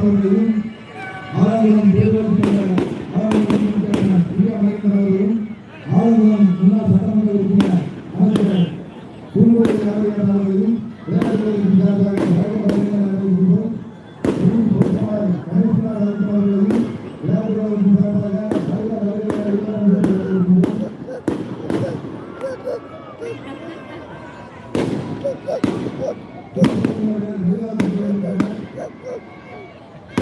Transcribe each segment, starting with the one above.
அவர்களையும் ஆராதனம் தேர்தல் அமைந்தவர்களும் ஆளுநர் முன்னாள் சட்டமன்ற உறுப்பினர் அமைச்சர் குறும்படி அவர்களையும்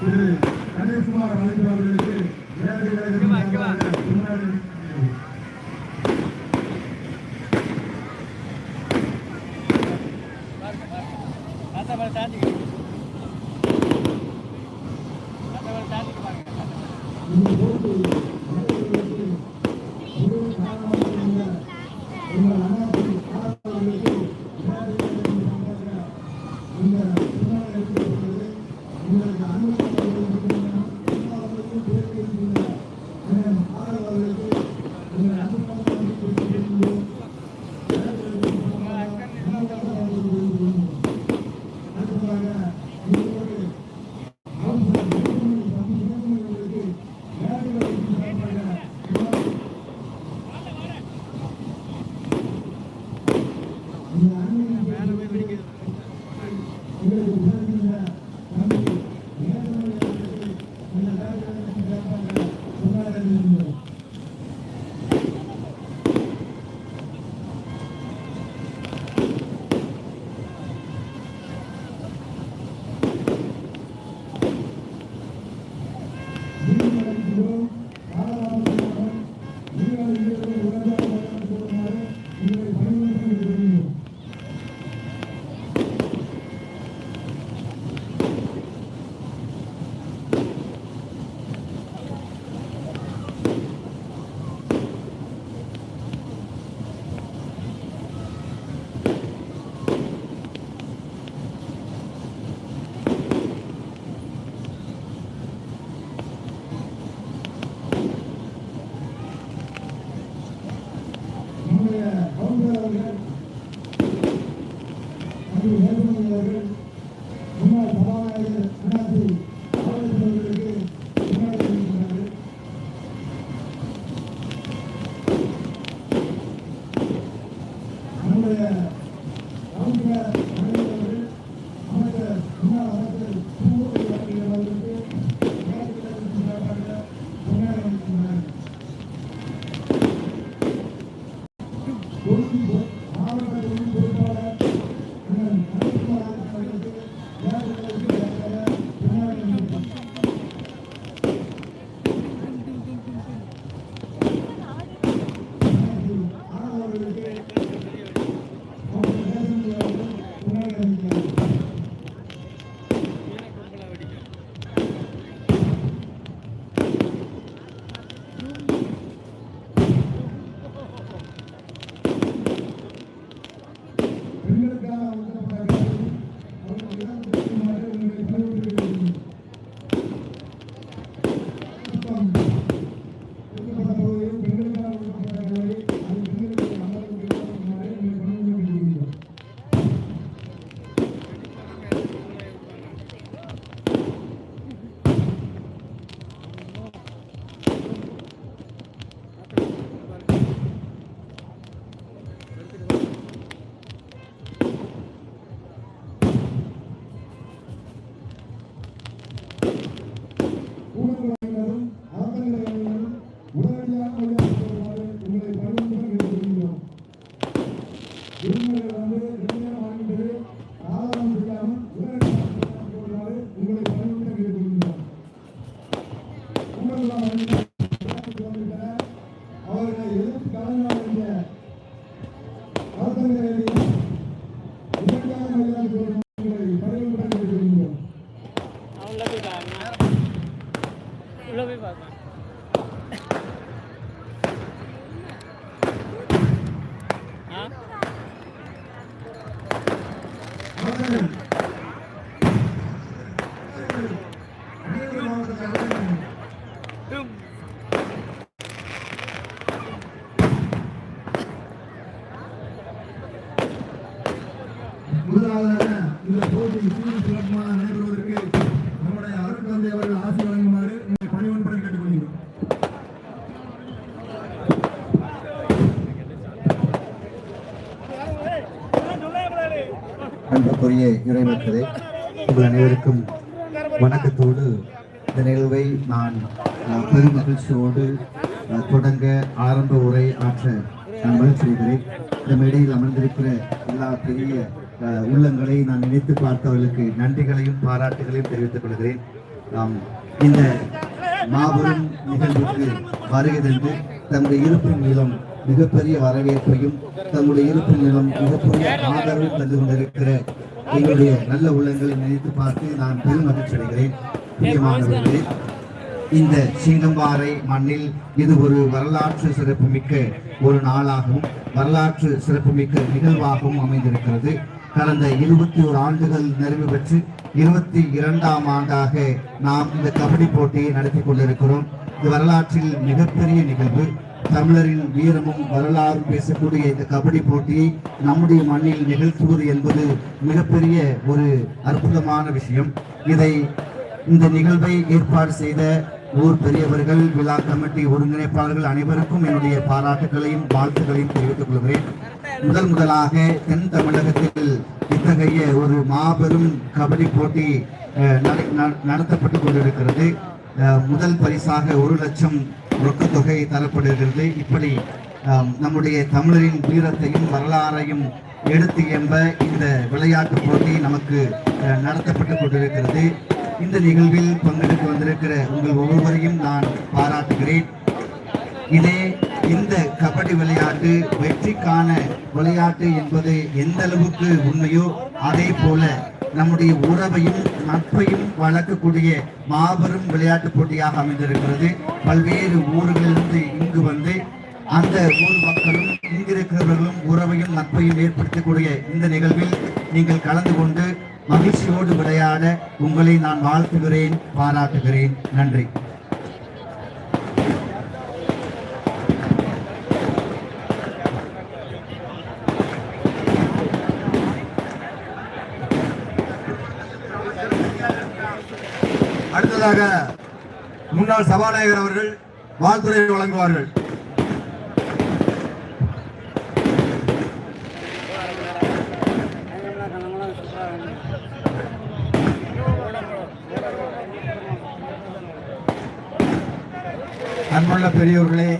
திரு கணேஷ்குமார் அனைத்து அவர்களுக்கு முன்னாடி உரிமைகளை வந்து நிலையம் வாங்கிட்டு ஆதாரம் இல்லாமல் உடனடியாக உங்களை பணியுடன் கேட்டுக்கொள்கிறோம் அவர்களை எதிர்த்து கலைஞர் வருத்தங்களை உடனடியாக மரியாதை Lo vivo acá. முதலாவதாக இந்த போட்டி சீரும் சிறப்புமாக நடைபெறுவதற்கு நம்முடைய அருட்தந்தை அவர்கள் ஆசி வழங்குமாறு உங்களை பணிவன்புடன் கேட்டுக்கொள்கிறோம் அன்புக்குரிய இறைமக்களே உங்கள் அனைவருக்கும் வணக்கத்தோடு இந்த நிகழ்வை நான் பெரும் மகிழ்ச்சியோடு தொடங்க ஆரம்ப உரை ஆற்ற நான் மகிழ்ச்சி அடைகிறேன் இந்த மேடையில் அமர்ந்திருக்கிற எல்லா பெரிய அஹ், உள்ளங்களை நான் நினைத்து பார்த்தவர்களுக்கு நன்றிகளையும் பாராட்டுகளையும் தெரிவித்துக் கொள்கிறேன். நாம் இந்த மாபெரும் நிகழ்வுக்கு வருகை தந்து இருப்பின் மூலம் மிகப்பெரிய வரவேற்பையும் தங்களுடைய இருப்பின் மூலம் மிகப்பெரிய ஆதரவு தந்து கொண்டிருக்கிற எங்களுடைய நல்ல உள்ளங்களை நினைத்து பார்த்து நான் பெரும் மகிழ்ச்சி அடைகிறேன். பிரியமானவர்களே இந்த சீங்கம்பாறை மண்ணில் இது ஒரு வரலாற்று சிறப்புமிக்க ஒரு நாளாகவும் வரலாற்று சிறப்புமிக்க நிகழ்வாகவும் அமைந்திருக்கிறது. கடந்த இருபத்தி ஒரு ஆண்டுகள் நிறைவு பெற்று இருபத்தி இரண்டாம் ஆண்டாக நாம் இந்த கபடி போட்டியை நடத்தி கொண்டிருக்கிறோம். இது வரலாற்றில் மிகப்பெரிய நிகழ்வு. தமிழரின் வீரமும் வரலாறும் பேசக்கூடிய இந்த கபடி போட்டியை நம்முடைய மண்ணில் நிகழ்த்துவது என்பது மிகப்பெரிய ஒரு அற்புதமான விஷயம். இதை இந்த நிகழ்வை ஏற்பாடு செய்த ஊர் பெரியவர்கள் விழா கமிட்டி ஒருங்கிணைப்பாளர்கள் அனைவருக்கும் என்னுடைய பாராட்டுகளையும் வாழ்த்துக்களையும் தெரிவித்துக் கொள்கிறேன். முதல் முதலாக தென் தமிழகத்தில் இத்தகைய ஒரு மாபெரும் கபடி போட்டி அஹ், நட- நடத்தப்பட்டு கொண்டிருக்கிறது. அஹ், முதல் பரிசாக ஒரு லட்சம் ரொக்கத் தொகை தரப்படுகிறது. இப்படி நம்முடைய தமிழரின் வீரத்தையும் வரலாறையும் எடுத்து எம்ப இந்த விளையாட்டு போட்டி நமக்கு நடத்தப்பட்டு கொண்டிருக்கிறது. இந்த நிகழ்வில் பங்கெடுத்து வந்திருக்கிற உங்கள் ஒவ்வொருவரையும் நான் பாராட்டுகிறேன். இதே இந்த கபடி விளையாட்டு வெற்றிக்கான விளையாட்டு என்பது எந்த அளவுக்கு உண்மையோ அதே போல நம்முடைய உறவையும் நட்பையும் வளர்க்கக்கூடிய மாபெரும் விளையாட்டு போட்டியாக அமைந்திருக்கிறது. பல்வேறு ஊர்களிலிருந்து இங்கு வந்து அந்த ஊர் மக்களும் இங்கிருக்கிறவர்களும் உறவையும் நட்பையும் ஏற்படுத்தக்கூடிய இந்த நிகழ்வில் நீங்கள் கலந்து கொண்டு மகிழ்ச்சியோடு விளையாட உங்களை நான் வாழ்த்துகிறேன் பாராட்டுகிறேன். நன்றி. அடுத்ததாக முன்னாள் சபாநாயகர் அவர்கள் வாழ்த்துறை வழங்குவார்கள். அன்புள்ள பெரியவர்களே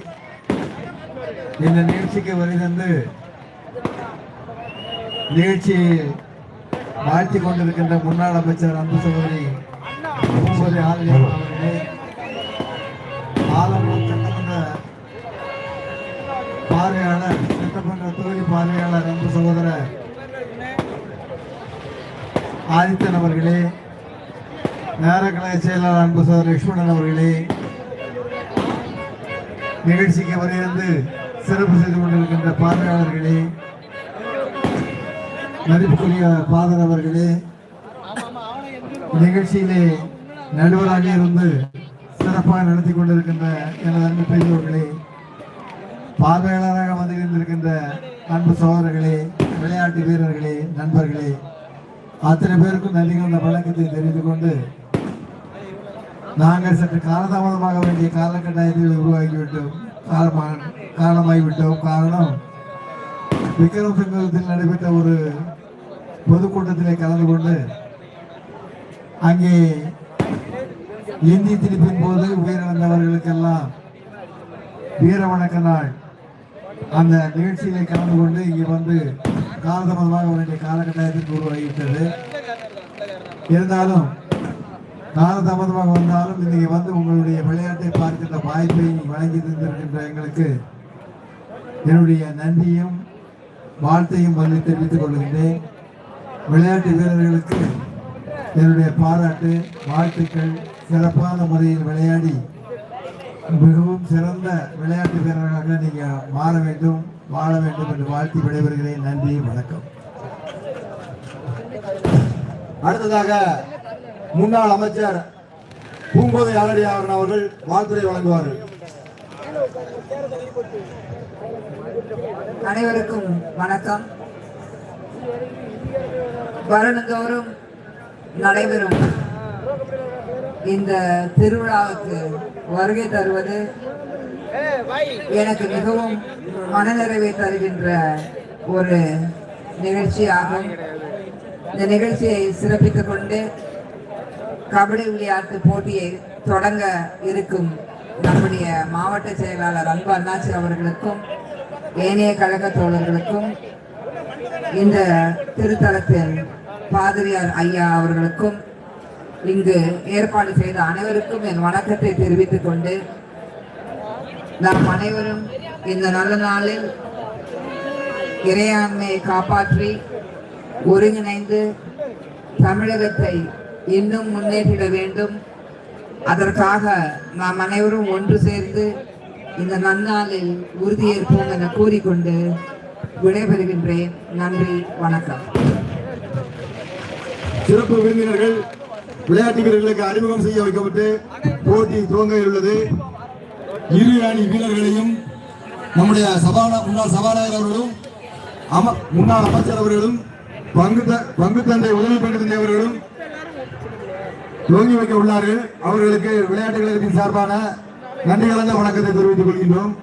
இந்த நிகழ்ச்சிக்கு வருகின்ற நிகழ்ச்சியை வாழ்த்தி கொண்டிருக்கின்ற முன்னாள் அமைச்சர் அன்பு சகோதரி பூபதி ஆதியம் அவர்களே சட்டமன்ற பார்வையாளர் சட்டமன்ற தொகுதி பார்வையாளர் அன்பு சகோதரர் ஆதித்தன் அவர்களே நேர கழக செயலாளர் அன்பு சகோதரர் லட்சுமணன் அவர்களே நிகழ்ச்சிக்கு வரையிருந்து சிறப்பு செய்து கொண்டிருக்கின்ற பார்வையாளர்களே மதிப்புக்குரிய பாதர் அவர்களே நிகழ்ச்சியிலே நடுவராக இருந்து சிறப்பாக நடத்தி கொண்டிருக்கின்ற எனது அன்பு பெரியவர்களே பார்வையாளராக வந்து இருந்திருக்கின்ற அன்பு சகோதரர்களே விளையாட்டு வீரர்களே நண்பர்களே அத்தனை பேருக்கும் நன்றி பழக்கத்தை வழக்கத்தை கொண்டு நாங்கள் சற்று காலதாமதமாக வேண்டிய காலகட்டாயத்தை உருவாகிவிட்டோம் காலமாக காலமாகிவிட்டோம். காரணம் விக்ரம் சங்கத்தில் நடைபெற்ற ஒரு பொதுக்கூட்டத்திலே கலந்து கொண்டு அங்கே இந்தி திருப்பின் போது உயிரிழந்தவர்களுக்கெல்லாம் வீர வணக்க நாள். அந்த நிகழ்ச்சியிலே கலந்து கொண்டு இங்கே வந்து காலதாமதமாக வேண்டிய காலகட்டாயத்திற்கு உருவாகிவிட்டது. இருந்தாலும் காலதாமதமாக வந்தாலும் இன்னைக்கு வந்து உங்களுடைய விளையாட்டை பார்க்கின்ற வாய்ப்பை வழங்கி தந்திருக்கின்ற எங்களுக்கு என்னுடைய நன்றியும் வாழ்த்தையும் வந்து தெரிவித்துக் கொள்கின்றேன். விளையாட்டு வீரர்களுக்கு என்னுடைய பாராட்டு வாழ்த்துக்கள் சிறப்பான முறையில் விளையாடி மிகவும் சிறந்த விளையாட்டு வீரர்களாக நீங்க மாற வேண்டும் வாழ வேண்டும் என்று வாழ்த்தி விடைபெறுகிறேன். நன்றி வணக்கம். அடுத்ததாக முன்னாள் அமைச்சர் பூங்கோதை ஆலடியாரன் அவர்கள் வாழ்த்துறை வழங்குவார்கள். அனைவருக்கும் வணக்கம். வருடந்தோறும் நடைபெறும். இந்த திருவிழாவுக்கு வருகை தருவது எனக்கு மிகவும் மனநிறைவை தருகின்ற ஒரு நிகழ்ச்சியாகும். இந்த நிகழ்ச்சியை சிறப்பித்துக் கொண்டு கபடி விளையாட்டு போட்டியை தொடங்க இருக்கும் நம்முடைய மாவட்ட செயலாளர் அன்பு அண்ணாச்சி அவர்களுக்கும் ஏனைய கழக தோழர்களுக்கும் இந்த திருத்தலத்தில் பாதிரியார் ஐயா அவர்களுக்கும் இங்கு ஏற்பாடு செய்த அனைவருக்கும் என் வணக்கத்தை தெரிவித்துக் கொண்டு நாம் அனைவரும் இந்த நல்ல நாளில் இறையாண்மையை காப்பாற்றி ஒருங்கிணைந்து தமிழகத்தை இன்னும் முன்னேற்றிட வேண்டும். அதற்காக நாம் அனைவரும் ஒன்று சேர்ந்து இந்த நன்னாளில் உறுதியேற்போம் என கூறிக்கொண்டு விடைபெறுகின்றேன். நன்றி வணக்கம். சிறப்பு விருந்தினர்கள் விளையாட்டு வீரர்களுக்கு அறிமுகம் செய்ய வைக்கப்பட்டு போட்டி துவங்க உள்ளது இரு அணி வீரர்களையும் நம்முடைய சபானா முன்னாள் சபாநாயகர் அவர்களும் அம முன்னாள் அமைச்சர் அவர்களும் பங்கு த- பங்கு தந்தை உதவி பெற்று தந்தை அவர்களும் துவங்கி வைக்க உள்ளார்கள். அவர்களுக்கு விளையாட்டு கழகத்தின் சார்பான நன்றி கலந்த வணக்கத்தை தெரிவித்துக் கொள்கின்றோம்.